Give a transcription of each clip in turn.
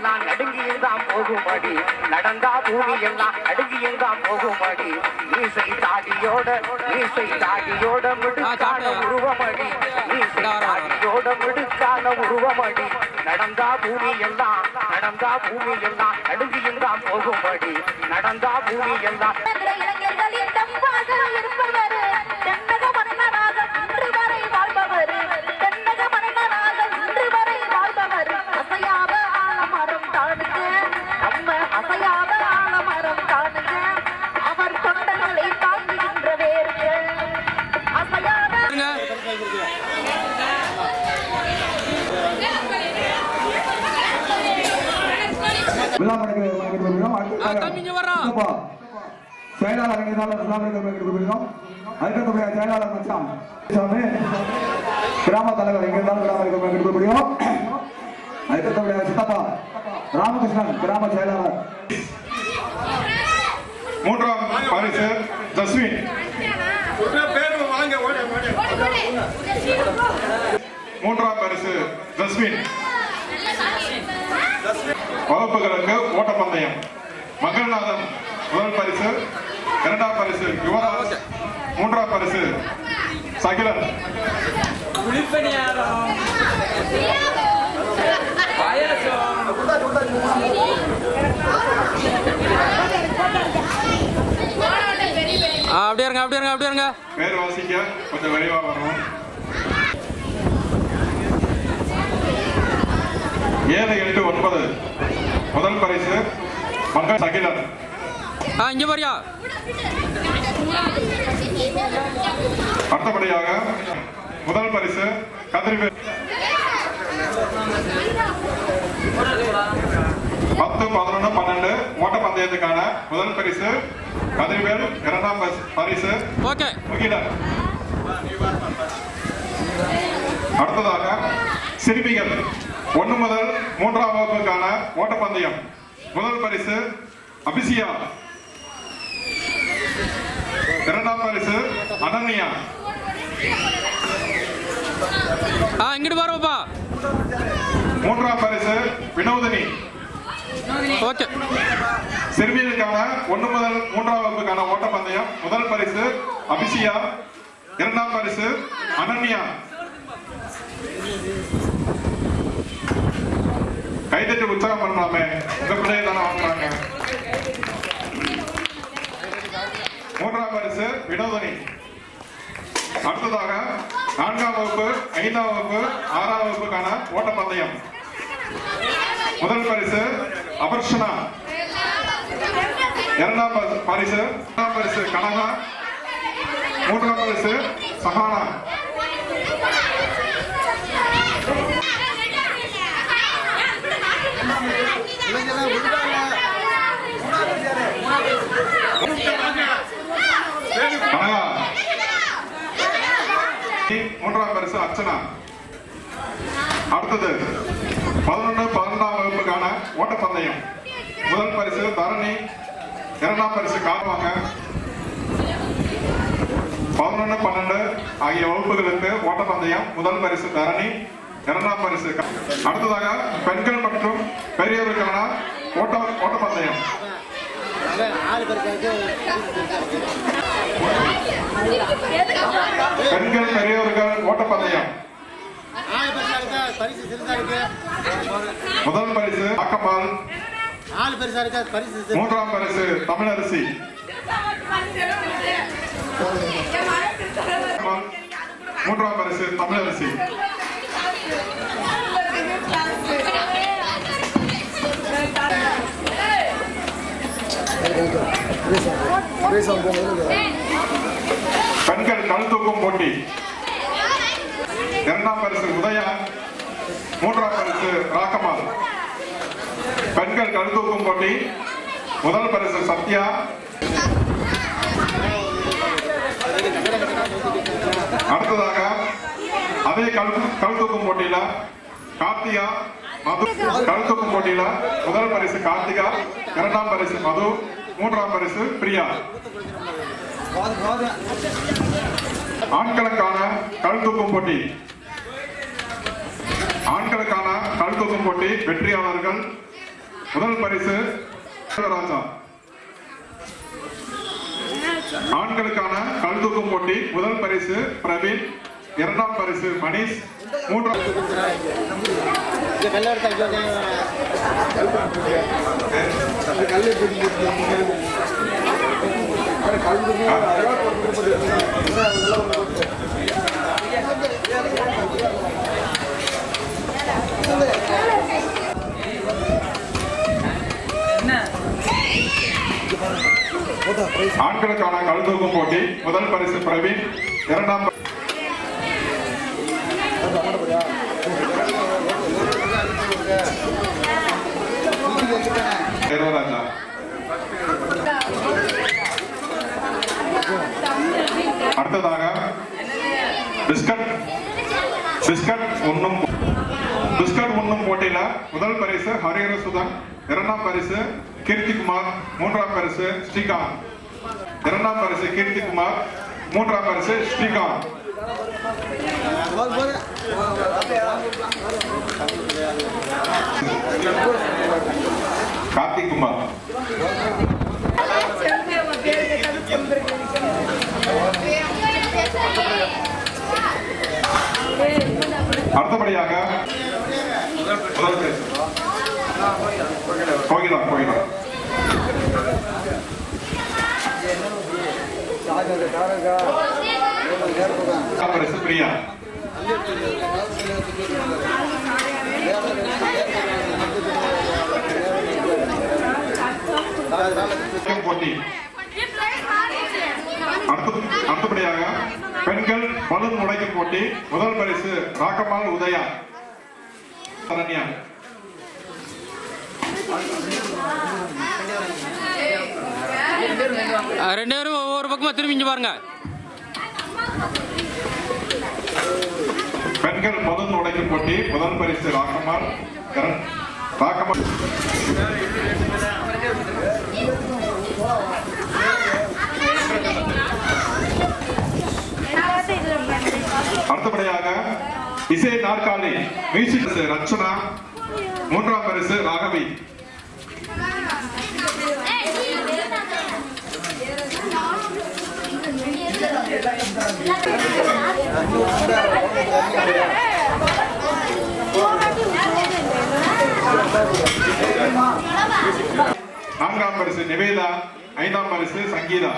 எல்லாம் நடுங்கியும் தான் போகும்படி. நடந்தா பூமி எல்லாம் நடுங்கியும் தான் போகும்படி. மீசை தாடியோட மீசை தாடியோட மிடுக்கான உருவமடி. மீசை தாடியோட மிடுக்கான உருவமடி. நடந்தா பூமி எல்லாம் நடந்தா பூமி எல்லாம் நடுங்கியும் தான் போகும்படி. நடந்தா பூமி எல்லாம் விழா நடக்கிறது வாங்கிட்டு போயிருக்கோம். அடுத்ததாக தம்பிங்க வர்றான். சித்தப்பா, செயலாளர் அணியினால விழா நடக்கிறது வாங்கிட்டு போயிருக்கோம். அடுத்தபடியாக செயலாளர் மச்சான் சாமி, கிராம தலைவர் எங்க இருந்தாலும் விழா நடக்கிறது வாங்கிட்டு போயிருக்கோம். அடுத்தபடியாக சித்தப்பா ராமகிருஷ்ணன் கிராம செயலாளர் மூன்றாம் பரிசு ஜஸ்வின் மூன்றாம் பரிசு ஜஸ்வின் வகுப்புகளுக்கு ஓட்டப்பந்தயம். மகள்நாதன் முதல் பரிசு இரண்டாம் பரிசு யுவராஜ் மூன்றாம் பரிசு சகிலன். அப்படியே இருங்க அப்படியே இருங்க அப்படியே இருங்க. பேர் வாசிக்க கொஞ்சம் விரைவா வரணும். ஏழு எட்டு ஒன்பது. முதல் பரிசு மங்கள் சகிலன். ஆ இங்க பாரியா. அடுத்தபடியாக முதல் பரிசு கதிர்வேல் பத்து பதினொன்று பன்னெண்டு ஓட்டப்பந்தயத்துக்கான முதல் பரிசு கதிர்வேல். இரண்டாம் பரிசு- அடுத்ததாக சிறுமிகள். ஒன்று முதல் மூன்றாம் வகுப்புக்கான ஓட்டப்பந்தயம். முதல் பரிசு அபிசியா இரண்டாம் பரிசு அனன்யா. ஆ இங்கிட்டு பாருப்பா மூன்றாம் பரிசு வினோதினி. ஓகே. சிறுமிகளுக்கான ஒன்று முதல் மூன்றாம் வகுப்புக்கான ஓட்டப்பந்தயம். முதல் பரிசு அபிஷியா. இரண்டாம் பரிசு அனன்யா. கைதட்டி உற்சாகம் பண்ணலாமே. இந்த பிள்ளைய தானே வாங்குறாங்க மூன்றாம் பரிசு வினோதனி. அடுத்ததாக நான்காம் வகுப்பு ஐந்தாம் வகுப்பு ஆறாம் வகுப்புக்கான ஓட்டப்பந்தயம். முதல் பரிசு அபர்ஷனா. இரண்டாம் பரிசு- பரிசு இரண்டாம் பரிசு கனகா. மூன்றாம் பரிசு சஹானா கனகா மூன்றாம் பரிசு அர்ச்சனா. அடுத்தது பதினொன்று பதினொன்றாம் வகுப்புக்கான ஓட்டப்பந்தயம். முதல் பரிசு தரணி இரண்டாம் பரிசு காணுவாங்க பதினொன்று பன்னெண்டு ஆகிய வகுப்புகளுக்கு ஓட்டப்பந்தயம். முதல் பரிசு தரணி இரண்டாம் பரிசு அடுத்ததாக பெண்கள் மற்றும் பெரியவர்களுக்கான ஓட்ட ஓட்டப்பந்தயம். பெண்கள் பெரியவர்கள் ஓட்டப்பந்தயம். முதல் பரிசு ஆக்கம்பால் மூன்றாம் பரிசு தமிழரசி. மூன்றாம் பரிசு தமிழரசி. பெண்கள் கல் தூக்கும் போட்டி. இரண்டாம் பரிசு உதயா மூன்றாம் பரிசு ராக்கமால் பெண்கள் கல் தூக்கும் போட்டி. முதல் பரிசு சத்யா. அடுத்ததாக அதே கல் கல் போட்டியில கார்த்திகா மது கல் போட்டியில முதல் பரிசு கார்த்திகா இரண்டாம் பரிசு மது மூன்றாம் பரிசு பிரியா. ஆண்களுக்கான கல் தூக்கும் போட்டி. ஆண்களுக்கான கல் தூக்கும் போட்டி வெற்றியாளர்கள். முதல் பரிசு ராஜா ஆண்களுக்கான கல் தூக்கும் போட்டி முதல் பரிசு பிரவீன். இரண்டாம் பரிசு மணிஷ். மூன்றாம் ஆண்களுக்கான கல் தூக்கும் போட்டி. முதல் பரிசு பிரவீன் இரண்டாம் அடுத்ததாக பிஸ்கட் பிஸ்கட் உண்ணும் பிஸ்கட் உண்ணும் போட்டியில முதல் பரிசு ஹரிஹர சுதன் இரண்டாம் பரிசு கீர்த்திகுமார் மூன்றாம் பரிசு ஸ்ரீகாந்த். இரண்டாம் பரிசு கீர்த்திகுமார் மூன்றாம் பரிசு ஸ்ரீகாந்த் கார்த்திக் குமார் அடுத்தபடியாக முதல் பரிசு பிரியா. போட்டி. அடுத்தபடியாக பெண்கள் பலூன் உடைக்கும் போட்டி முதல் பரிசு ராக்கம்மாள் உதயா. சரண்யா. ரெண்டு பேரும் ஒவ்வொரு பக்கமாக திரும்பி பாருங்க. பெண்கள் பலூன் உடைக்கும் போட்டி முதல் பரிசு ராக்கம்மாள் ராக்கம்மாள் அடுத்தபடியாக இசை நாற்காலி மியூசிக் ரச்சனா மூன்றாம் பரிசு ராகவி. நான்காம் பரிசு நிவேதா ஐந்தாம் பரிசு சங்கீதா.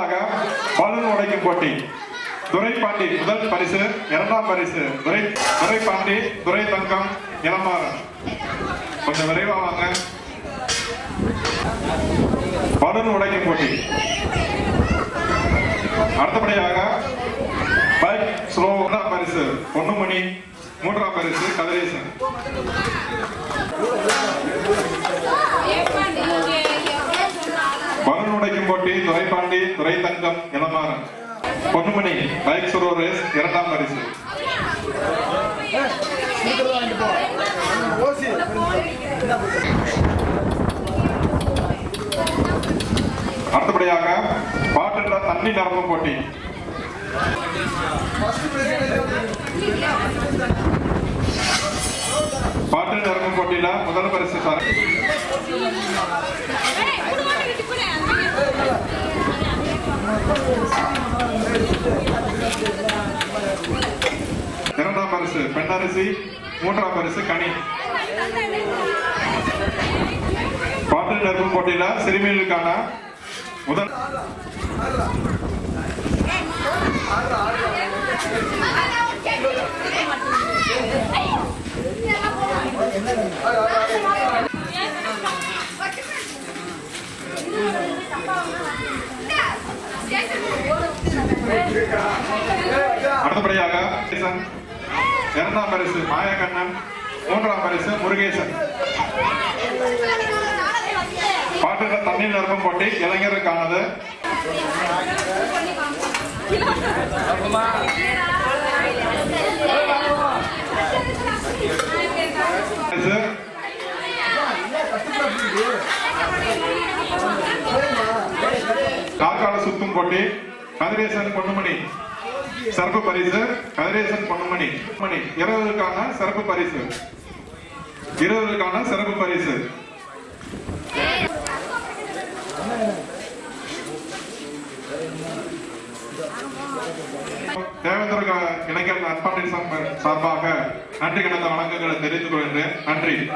அடுத்ததாக பலூன் உடைக்கும் போட்டி. துரைப்பாண்டி முதல் பரிசு இரண்டாம் பரிசு. துரை துரைப்பாண்டி துரை தங்கம் இளமாறன். கொஞ்சம் விரைவா வாங்க. பலூன் உடைக்கும் போட்டி. அடுத்தபடியாக பைக் ஸ்லோ ஒன்றாம் பரிசு பொன்னுமணி. மூன்றாம் பரிசு கதிரேசன். உடைக்கும் போட்டி துரைப்பாண்டி துரை தங்கம் இளமாறன். பொன்னுமணி பைக் சுரோ ரேஸ் இரண்டாம் பரிசு. அடுத்தபடியாக பாட்டுன்ற தண்ணி நரம்பு போட்டி. பாட்டு நரம்பு போட்டியில முதல் பரிசு இரண்டாம் பரிசு பெண்ணரசி மூன்றாம் பரிசு கனி. பாட்டு நெருப்பு போட்டியில சிறுமிகளுக்கான முதல். அடுத்தபடியாக இரண்டாம் பரிசு மாயக்கண்ணன் மூன்றாம் பரிசு முருகேசன். பாட்டுகள் தண்ணீர் நிரப்பும் போட்டி இளைஞருக்கானது. காற்கால சுத்தும் கதிரேசன் பொன்னுமணி. சிறப்பு பரிசு கதிரேசன் பொன்னுமணி. மணி இருபதுக்கான சிறப்பு பரிசு. இருபதுக்கான சிறப்பு பரிசு. தேவேந்திர க- இளைஞர் நட்பாண்டின் சார்பாக நன்றி கிடந்த வணக்கங்களை தெரிவித்துக் கொள்கின்றேன். நன்றி.